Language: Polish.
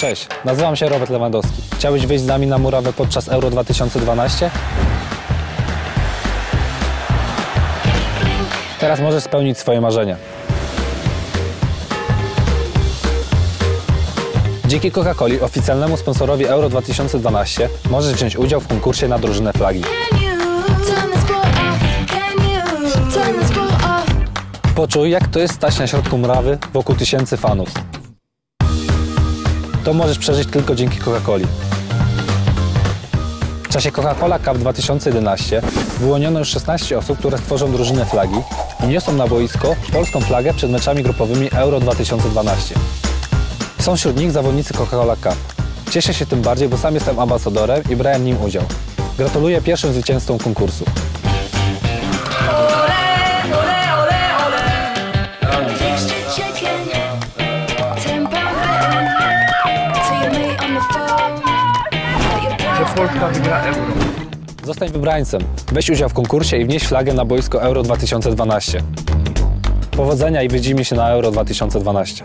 Cześć, nazywam się Robert Lewandowski. Chciałbyś wyjść z nami na murawę podczas Euro 2012? Teraz możesz spełnić swoje marzenia. Dzięki Coca-Coli, oficjalnemu sponsorowi Euro 2012, możesz wziąć udział w konkursie na drużynę flagi. Poczuj, jak to jest stać na środku murawy wokół tysięcy fanów. To możesz przeżyć tylko dzięki Coca-Coli. W czasie Coca-Cola Cup 2011 wyłoniono już 16 osób, które stworzą drużynę flagi i niosą na boisko polską flagę przed meczami grupowymi Euro 2012. Są wśród nich zawodnicy Coca-Cola Cup. Cieszę się tym bardziej, bo sam jestem ambasadorem i brałem nim udział. Gratuluję pierwszym zwycięzcom konkursu. Polska wygra euro. Zostań wybrańcem. Weź udział w konkursie i wnieś flagę na boisko Euro 2012. Powodzenia i widzimy się na Euro 2012.